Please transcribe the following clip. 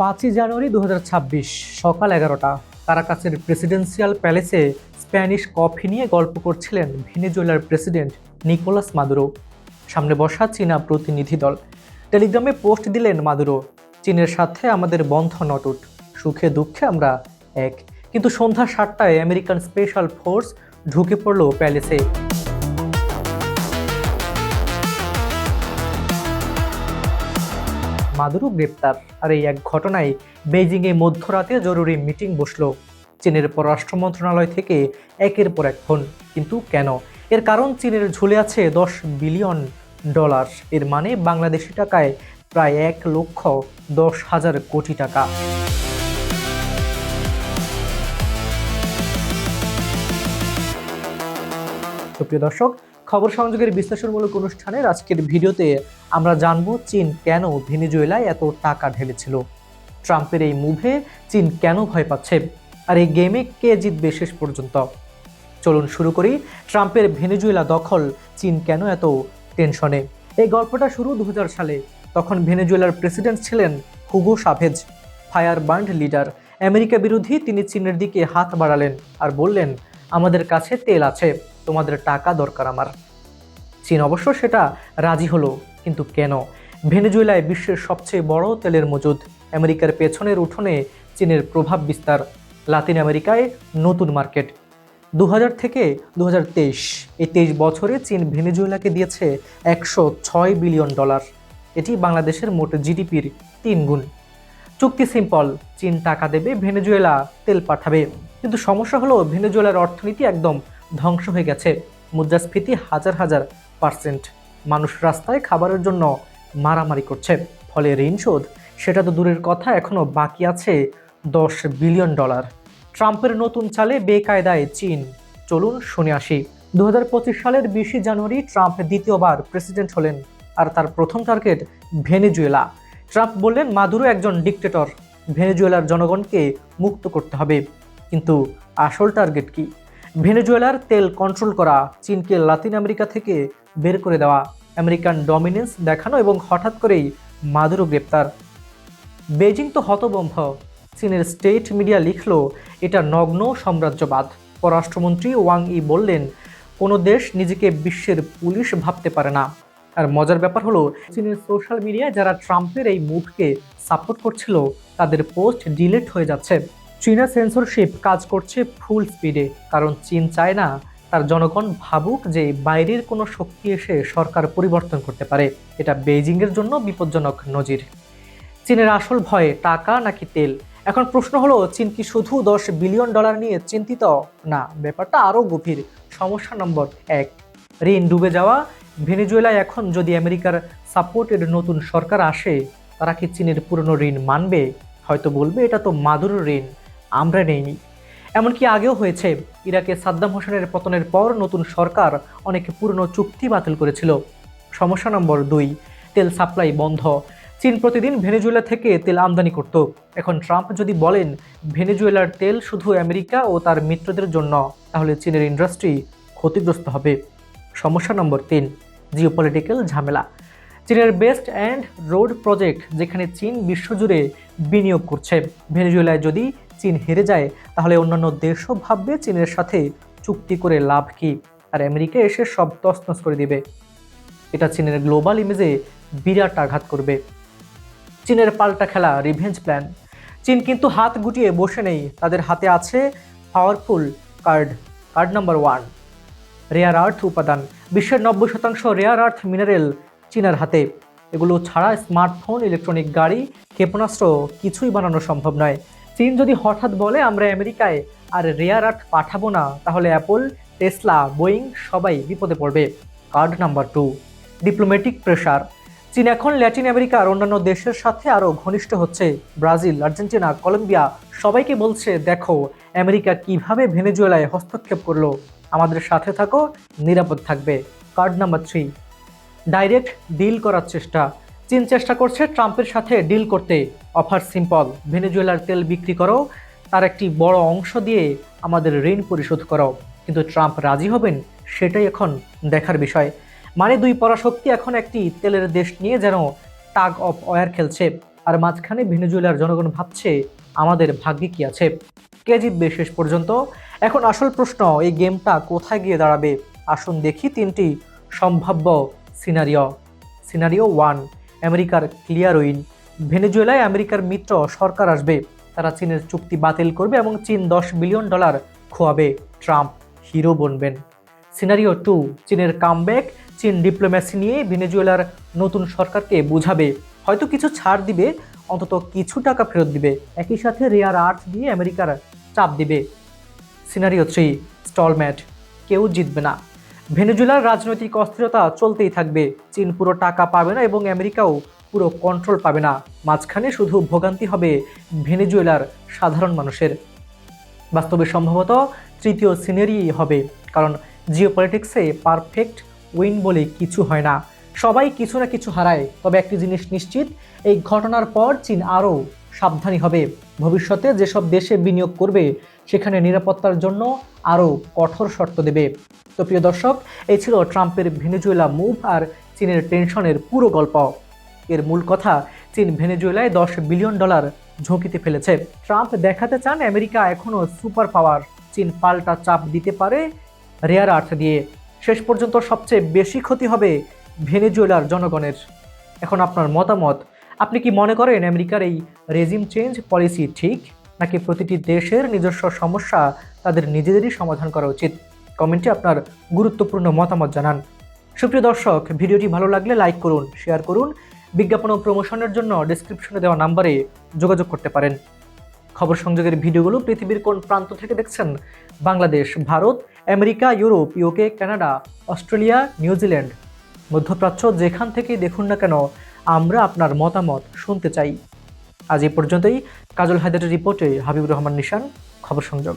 পাঁচই জানুয়ারি দু হাজার ছাব্বিশ সকাল এগারোটা। কারাকাসের প্রেসিডেন্সিয়াল প্যালেসে স্প্যানিশ কফি নিয়ে গল্প করছিলেন ভেনেজুয়েলার প্রেসিডেন্ট নিকোলাস মাদুরো। সামনে বসা চীনা প্রতিনিধি দল। টেলিগ্রামে পোস্ট দিলেন মাদুরো, চীনের সাথে আমাদের বন্ধন অটুট, সুখে দুঃখে আমরা এক। কিন্তু সন্ধ্যা সাতটায় আমেরিকান স্পেশাল ফোর্স ঢুকে পড়ল প্যালেসে। মাদুরু গ্রেপ্তার। আর এই এক ঘটনায় বেইজিংয়ে মধ্যরাতে জরুরি মিটিং বসল। চীনের পররাষ্ট্র মন্ত্রণালয় থেকে একের পর এক ফোন। কিন্তু কেন? এর কারণ চীনের ঝুলে আছে দশ বিলিয়ন ডলার। এর মানে বাংলাদেশি টাকায় প্রায় এক লক্ষ দশ হাজার কোটি টাকা। সুপ্রিয় দর্শক, খবর সংযোগের বিশ্লেষণমূলক অনুষ্ঠানের আজকের ভিডিওতে আমরা জানব চীন কেন ভেনেজুয়েলায় এত টাকা ঢেলেছিল। ট্রাম্পের এই মুভে চীন কেন ভয় পাচ্ছে? আর এই গেমে কে জিতবে শেষ পর্যন্ত? চলুন শুরু করি ট্রাম্পের ভেনেজুয়েলা দখল চীন কেন এত টেনশনে? এই গল্পটা শুরু দু হাজার সালে, তখন ভেনেজুয়েলার প্রেসিডেন্ট ছিলেন Hugo Chavez, firebrand leader. America বিরোধী তিনি চীনের দিকে হাত বাড়ালেন আর বললেন, আমাদের কাছে তেল আছে, তোমাদের টাকা দরকার আমার। চীন অবশ্য সেটা রাজি হলো। কিন্তু কেন? ভেনেজুয়েলায় বিশ্বের সবচেয়ে বড় তেলের মজুদ। আমেরিকার পেছনের উঠোনে চীনের প্রভাব বিস্তার। লাতিন আমেরিকায় নতুন মার্কেট। দু হাজার থেকে দু হাজার তেইশ, এই তেইশ বছরে চীন ভেনেজুয়েলাকে দিয়েছে একশো ছয় বিলিয়ন ডলার। এটি বাংলাদেশের মোট জিডিপির তিন গুণ। চুক্তি সিম্পল, চীন টাকা দেবে, ভেনেজুয়েলা তেল পাঠাবে। কিন্তু সমস্যা হলো, ভেনেজুয়েলার অর্থনীতি একদম ধ্বংস হয়ে গেছে। মুদ্রাস্ফীতি হাজার হাজার পার্সেন্ট। মানুষ রাস্তায় খাবারের জন্য মারামারি করছে। ফলে ঋণ শোধ, সেটা তো দূরের কথা এখনও বাকি আছে দশ বিলিয়ন ডলার। ট্রাম্পের নতুন চালে বেকায়দায় চীন। চলুন শুনে আসি। দু হাজার পঁচিশ সালের বিশে জানুয়ারি ট্রাম্প দ্বিতীয়বার প্রেসিডেন্ট হলেন, আর তার প্রথম টার্গেট ভেনেজুয়েলা। ট্রাম্প বললেন, মাদুরো একজন ডিক্টেটর। ভেনেজুয়েলার জনগণকে মুক্ত করতে হবে। কিন্তু আসল টার্গেট কি? ভেনেজুয়েলার তেল কন্ট্রোল করা চীনকে লাতিন আমেরিকা থেকে বের করে দেওয়া। আমেরিকান ডমিনেন্স দেখানো এবং হঠাৎ করেই মাদুরো গ্রেপ্তার। বেজিং তো হতবম্ভ। চীনের স্টেট মিডিয়া লিখল, এটা নগ্ন সাম্রাজ্যবাদ। পররাষ্ট্রমন্ত্রী ওয়াং ই বললেন, কোনো দেশ নিজেকে বিশ্বের পুলিশ ভাবতে পারে না। আর মজার ব্যাপার হলো, চীনের সোশ্যাল মিডিয়ায় যারা ট্রাম্পের এই মুভকে সাপোর্ট করছিল, তাদের পোস্ট ডিলেট হয়ে যাচ্ছে। চীনা সেন্সরশিপ কাজ করছে ফুল স্পিডে কারণ চীন চায় না তার জনগণ ভাবুক যে বাইরের কোনো শক্তি এসে সরকার পরিবর্তন করতে পারে। এটা বেইজিংয়ের জন্য বিপজ্জনক নজির। চীনের আসল ভয় টাকা নাকি তেল? এখন প্রশ্ন হলো, চীন কি শুধু দশ বিলিয়ন ডলার নিয়ে চিন্তিত? না, ব্যাপারটা আরও গভীর। সমস্যা নম্বর এক। ঋণ ডুবে যাওয়া? ভেনেজুয়েলায় এখন যদি আমেরিকার সাপোর্টেড নতুন সরকার আসে, তারা কি চীনের পুরনো ঋণ মানবে? হয়তো বলবে, এটা তো মাদুর ঋণ। আমরা নেইনি এমনকি আগেও হয়েছে, ইরাকে সাদ্দাম হোসেনের পতনের পর নতুন সরকার অনেক পুরনো চুক্তি বাতিল করেছিল। সমস্যা নম্বর দুই, তেল সাপ্লাই বন্ধ। চীন প্রতিদিন ভেনেজুয়েলা থেকে তেল আমদানি করত। এখন ট্রাম্প যদি বলেন, ভেনেজুয়েলার তেল শুধু আমেরিকা ও তার মিত্রদের জন্য, তাহলে চীনের ইন্ডাস্ট্রি ক্ষতিগ্রস্ত হবে। সমস্যা নম্বর তিন, জিওপলিটিক্যাল ঝামেলা। চীনের বেস্ট অ্যান্ড রোড প্রজেক্ট, যেখানে চীন বিশ্বজুড়ে বিনিয়োগ করছে। ভেনেজুয়েলায় যদি চীন হেরে যায়, তাহলে অন্যান্য দেশও ভাববে চীনের সাথে চুক্তি করে লাভ কি? আর আমেরিকা এসে সব তছনছ করে দিবে। এটা চীনের গ্লোবাল ইমেজে বিরাট আঘাত করবে। চীনের পাল্টা খেলা রিভেঞ্জ প্ল্যান চীন কিন্তু হাত গুটিয়ে বসে নেই। তাদের হাতে আছে powerful card card number one rare earth উপাদান। বিশ্বের নব্বই শতাংশ রেয়ার আর্থ মিনারেল চীনের হাতে। এগুলো ছাড়া স্মার্টফোন ইলেকট্রনিক গাড়ি, ক্ষেপণাস্ত্র কিছুই বানানো সম্ভব নয়। চীন যদি হঠাৎ বলে, আমরা আমেরিকায় আর রেয়ার আর্থ পাঠাবো না, তাহলে অ্যাপল, টেসলা, বোয়িং সবাই বিপদে পড়বে। Card number two, diplomatic pressure. চীন এখন ল্যাটিন আমেরিকার অন্যান্য দেশের সাথে আরও ঘনিষ্ঠ হচ্ছে। ব্রাজিল, আর্জেন্টিনা, কলম্বিয়া সবাইকে বলছে, দেখো, আমেরিকা কীভাবে ভেনেজুয়েলায় হস্তক্ষেপ করল। আমাদের সাথে থাকো, নিরাপদ থাকবে। Card number three, direct deal করার চেষ্টা। চীন চেষ্টা করছে ট্রাম্পের সাথে ডিল করতে। অফার সিম্পল, ভেনেজুয়েলার তেল বিক্রি করো, তার একটি বড় অংশ দিয়ে আমাদের ঋণ পরিশোধ করো। কিন্তু ট্রাম্প রাজি হবেন সেটাই এখন দেখার বিষয়। মানে দুই পরাশক্তি এখন একটি তেলের দেশ নিয়ে যেন টাগ অফ ওয়ার খেলছে। আর মাঝখানে ভেনেজুয়েলার জনগণ ভাবছে আমাদের ভাগ্যে কি আছে। কে জিতবে শেষ পর্যন্ত? এখন আসল প্রশ্ন, এই গেমটা কোথায় গিয়ে দাঁড়াবে? আসুন দেখি তিনটি সম্ভাব্য সিনারিও। সিনারিও ওয়ান আমেরিকার ক্লিয়ার উইন। ভেনেজুয়েলায় আমেরিকার মিত্র সরকার আসবে। তারা চীনের চুক্তি বাতিল করবে এবং চীন দশ বিলিয়ন ডলার খোয়াবে। ট্রাম্প হিরো বনবেন। সিনারিও টু, চীনের কামব্যাক, চীন ডিপ্লোম্যাসি নিয়ে ভেনেজুয়েলার নতুন সরকারকে বুঝাবে। হয়তো কিছু ছাড় দিবে, অন্তত কিছু টাকা ফেরত দিবে। একই সাথে রেয়ার আর্ট দিয়ে আমেরিকার চাপ দিবে। সিনারিও থ্রি, স্টলম্যাট, কেউ জিতবে না। ভেনেজুয়েলার রাজনৈতিক অস্থিরতা চলতেই থাকবে। চীন পুরো টাকা পাবে না এবং আমেরিকাও পুরো কন্ট্রোল পাবে না। মাঝখানে শুধু ভোগান্তি হবে ভেনেজুয়েলার সাধারণ মানুষের। বাস্তবে সম্ভবত তৃতীয় সিনারি হবে, কারণ জিও পলিটিক্সে পারফেক্ট উইন বলে কিছু হয় না। সবাই কিছু না কিছু হারায়, তবে একটি জিনিস নিশ্চিত, এই ঘটনার পর চীন আরও সাবধানী হবে। ভবিষ্যতে যেসব দেশে বিনিয়োগ করবে, সেখানে নিরাপত্তার জন্য আরও কঠোর শর্ত দেবে। তো প্রিয় দর্শক, এই ছিল ট্রাম্পের ভেনেজুয়েলা মুভ আর চীনের টেনশনের পুরো গল্প। এর মূল কথা, চীন ভেনেজুয়েলায় দশ বিলিয়ন ডলার ঝুঁকিতে ফেলেছে। ট্রাম্প দেখাতে চান আমেরিকা এখনও সুপার পাওয়ার। চীন পাল্টা চাপ দিতে পারে রেয়ার আর্থ দিয়ে। শেষ পর্যন্ত সবচেয়ে বেশি ক্ষতি হবে ভেনেজুয়েলার জনগণের। এখন আপনার মতামত আপনি কি মনে করেন আমেরিকার এই রেজিম চেঞ্জ পলিসি ঠিক, নাকি প্রতিটি দেশের নিজস্ব সমস্যা তাদের নিজেদেরই সমাধান করা উচিত? কমেন্টে আপনার গুরুত্বপূর্ণ মতামত জানান। সুপ্রিয় দর্শক, ভিডিওটি ভালো লাগলে লাইক করুন, শেয়ার করুন। বিজ্ঞাপন ও প্রমোশনের জন্য ডিসক্রিপশনে দেওয়া নাম্বারে যোগাযোগ করতে পারেন। খবর সংযোগের ভিডিওগুলো পৃথিবীর কোন প্রান্ত থেকে দেখছেন? Bangladesh, Bharat, America, Europe, UK, Canada, Australia, New Zealand. মধ্যপ্রাচ্য যেখান থেকেই দেখুন না কেন আমরা আপনার মতামত শুনতে চাই। আজ এ পর্যন্তই। কাজল হায়দারের রিপোর্টে হাবিবুর রহমান নিশান, খবর সংযোগ।